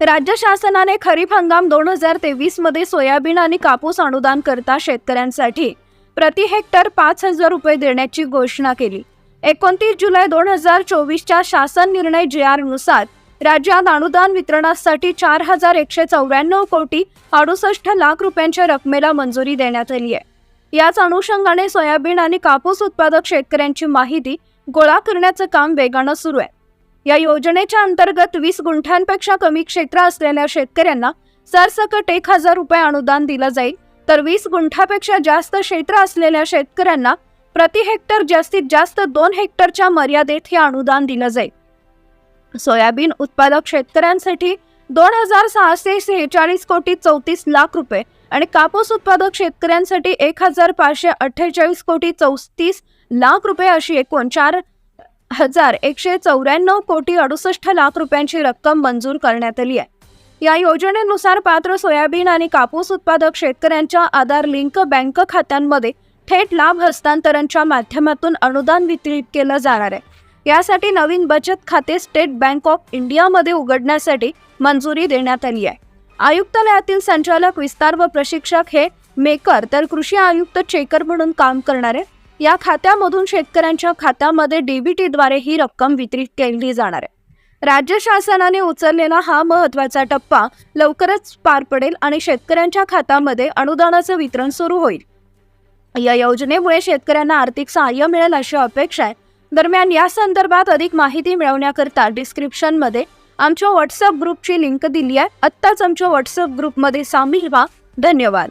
राज्य शासनाने खरीप हंगाम दोन हजार तेवीसमध्ये सोयाबीन आणि कापूस अनुदान करता शेतकऱ्यांसाठी प्रति हेक्टर पाच हजार रुपये देण्याची घोषणा केली. एकोणतीस जुलै दोन हजार चोवीसच्या शासन निर्णय जे आरनुसार राज्यात अनुदान वितरणासाठी चार हजार एकशे चौऱ्याण्णव कोटी अडुसष्ट लाख रुपयांच्या रकमेला मंजुरी देण्यात आली आहे. याच अनुषंगाने सोयाबीन आणि कापूस उत्पादक शेतकऱ्यांची माहिती गोळा करण्याचं काम वेगानं सुरू आहे. या योजनेच्या अंतर्गत वीस गुंठ्यांपेक्षा कमी क्षेत्र असलेल्या शेतकऱ्यांना सरसकट एक हजार रुपये अनुदान दिलं जाईल. तर वीस गुंठापेक्षा जास्त क्षेत्र असलेल्या शेतकऱ्यांना प्रति हेक्टर जास्तीत जास्त दोन हेक्टरच्या मर्यादेत हे अनुदान दिलं जाईल. सोयाबीन उत्पादक शेतकऱ्यांसाठी दोन हजार सहाशे सेहेचाळीस कोटी चौतीस लाख रुपये आणि कापूस उत्पादक शेतकऱ्यांसाठी एक हजार पाचशे अठ्ठेचाळीस कोटी चौतीस लाख रुपये अशी एकूण चार हजार एकशे चौऱ्याण्णव कोटी अडुसष्ट लाख रुपयांची रक्कम मंजूर करण्यात आली आहे. या योजनेनुसार पात्र सोयाबीन आणि कापूस उत्पादक शेतकऱ्यांच्या आधार लिंक बँक खात्यांमध्ये थेट लाभ हस्तांतरणच्या माध्यमातून अनुदान वितरित केलं जाणार आहे. यासाठी नवीन बचत खाते स्टेट बँक ऑफ इंडियामध्ये उघडण्यासाठी मंजुरी देण्यात आली आहे. आयुक्तालयातील संचालक विस्तार व प्रशिक्षक हे मेकर तर कृषी आयुक्त चेकर म्हणून काम करणारे या खात्यामधून शेतकऱ्यांच्या खात्यामध्ये डीबीटीद्वारे ही रक्कम वितरित केली जाणार आहे. राज्य शासनाने उचललेला हा महत्त्वाचा टप्पा लवकरच पार पडेल आणि शेतकऱ्यांच्या खात्यामध्ये अनुदानाचं वितरण सुरू होईल. या योजनेमुळे शेतकऱ्यांना आर्थिक सहाय्य मिळेल अशी अपेक्षा आहे. दरम्यान या संदर्भात अधिक माहिती मिळवण्याकरता डिस्क्रिप्शनमध्ये आमच्या व्हॉट्सअप ग्रुपची लिंक दिली आहे. आत्ताच आमच्या व्हॉट्सअप ग्रुपमध्ये सामील व्हा. धन्यवाद.